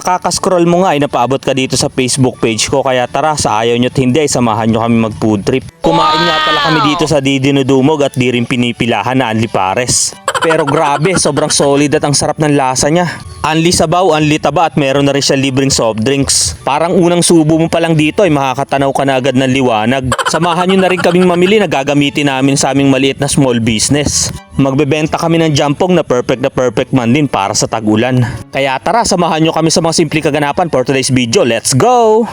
Sa kakascroll mo nga ay napaabot ka dito sa Facebook page ko kaya tara sa ayaw nyo't hindi ay samahan nyo kami mag food trip. Kumain nga pala kami dito sa Di Dinudumog at di rin pinipilahan na Anli Pares. Pero grabe, sobrang solid at ang sarap ng lasa niya. Anli sabaw, anli taba at meron na rin siya libreng soft drinks. Parang unang subo mo pa lang dito ay makakatanaw ka na agad ng liwanag. Samahan nyo na rin kaming mamili na gagamitin namin sa aming maliit na small business. Magbebenta kami ng jampong na perfect na perfect man din para sa tag-ulan. Kaya tara, samahan nyo kami sa mga simple kaganapan for today's video. Let's go!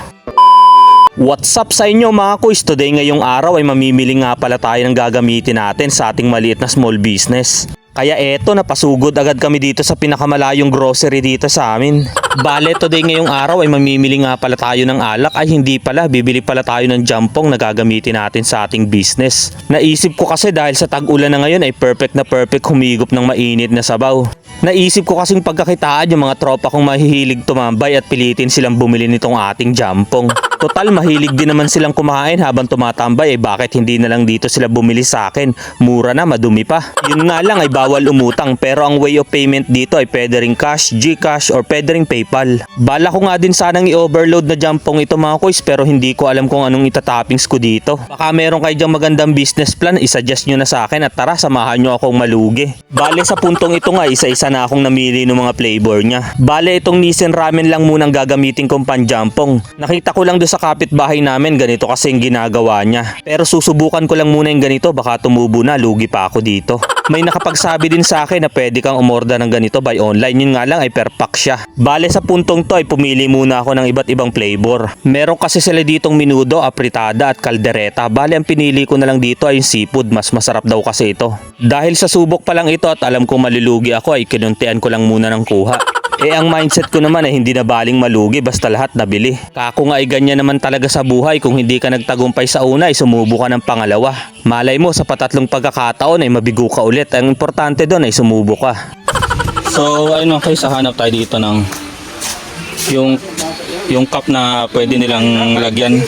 What's up sa inyo mga kuys? Today ngayong araw ay mamimili nga pala tayo ng gagamitin natin sa ating maliit na small business. Kaya eto, napasugod agad kami dito sa pinakamalayong grocery dito sa amin. Bale, today ngayong araw ay mamimili nga pala tayo ng alak. Ay hindi pala, bibili pala tayo ng jampong na gagamitin natin sa ating business. Naisip ko kasi dahil sa tag-ulan na ngayon ay perfect na perfect humigop ng mainit na sabaw. Naisip ko kasing pagkakitaan yung mga tropa kong mahihilig tumambay at pilitin silang bumili nitong ating jampong. Total mahilig din naman silang kumain habang tumatambay ay bakit hindi na lang dito sila bumili sa akin. Mura na, madumi pa. Yun nga lang ay bawal umutang pero ang way of payment dito ay pwede ring cash, Gcash or pwede ring PayPal. Bala ko nga din sanang i-overload na jampong ito mga kuys pero hindi ko alam kung anong itatoppings ko dito. Baka meron kayo dyang magandang business plan, isuggest nyo na sa akin at tara samahan nyo akong malugi. Bale sa puntong ito nga isa-isa na akong namili ng mga flavor niya. Bale itong Nissin Ramen lang munang gagamitin kong panjampong. Nakita ko lang doon sa kapitbahay namin ganito kasi yung ginagawa niya. Pero susubukan ko lang muna yung ganito baka tumubo na lugi pa ako dito. May nakapagsabi din sa akin na pwede kang umorder ng ganito by online. Yun nga lang ay per pack siya. Bale sa puntong to ay pumili muna ako ng iba't ibang flavor. Meron kasi sila ditong minudo, apritada at kaldereta. Bale ang pinili ko na lang dito ay yung seafood. Mas masarap daw kasi ito. Dahil sa subok pa lang ito at alam kong malulugi ako ay kinuntian ko lang muna ng kuha. Eh ang mindset ko naman ay hindi na baling malugi basta lahat nabili. Kako nga ay ganyan naman talaga sa buhay kung hindi ka nagtagumpay sa una ay sumubo ka ng pangalawa. Malay mo sa patatlong pagkakataon ay mabigo ka ulit. Ang importante doon ay sumubo ka. So ayun okay sa hanap tayo dito ng yung yung cup na pwede nilang lagyan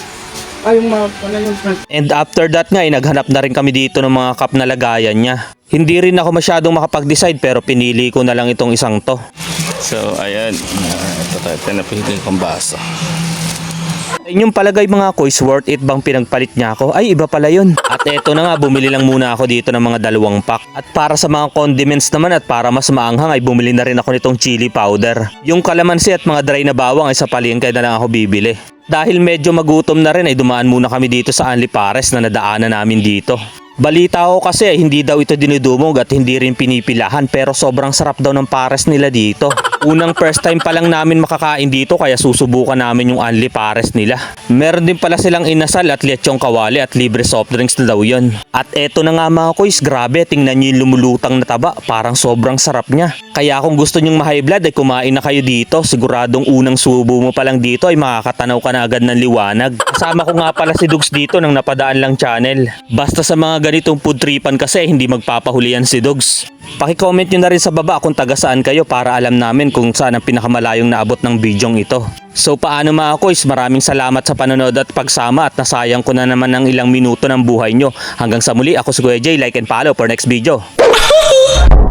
mga. And after that nga, ay naghanap na rin kami dito ng mga cup na lagayan niya. Hindi rin ako masyadong makapag-decide pero pinili ko na lang itong isang to. So, ayan. Ito tayo, pinapili kong baso. Inyong palagay mga kois, worth it bang pinagpalit niya ako? Ay, iba pala yun. At eto na nga, bumili lang muna ako dito ng mga dalawang pack. At para sa mga condiments naman at para mas maanghang ay bumili na rin ako nitong chili powder. Yung kalamansi at mga dry na bawang ay sa palengke na lang ako bibili. Dahil medyo magutom na rin ay dumaan muna kami dito sa Anli Pares na nadaanan namin dito. Balita ko kasi hindi daw ito dinudumog at hindi rin pinipilahan pero sobrang sarap daw ng pares nila dito. Unang first time pa lang namin makakain dito kaya susubukan namin yung Anli Pares nila. Meron din pala silang inasal at lechong kawali at libre soft drinks na daw yun. At eto na nga mga kuys, grabe tingnan nyo yung lumulutang na taba, parang sobrang sarap niya. Kaya kung gusto nyong ma-high blood ay kumain na kayo dito, siguradong unang subo mo pa lang dito ay makakatanaw ka na agad ng liwanag. Kasama ko nga pala si Dugs dito ng napadaan lang channel. Basta sa mga ganitong food tripan kasi hindi magpapahulian si Dugs. Paki-comment nyo na rin sa baba kung taga saan kayo para alam namin kung saan ang pinakamalayong naabot ng bidyong ito. So paano mga kois, maraming salamat sa panonood at pagsama at nasayang ko na naman ng ilang minuto ng buhay nyo. Hanggang sa muli, ako si Kuya Jay, like and follow for next video.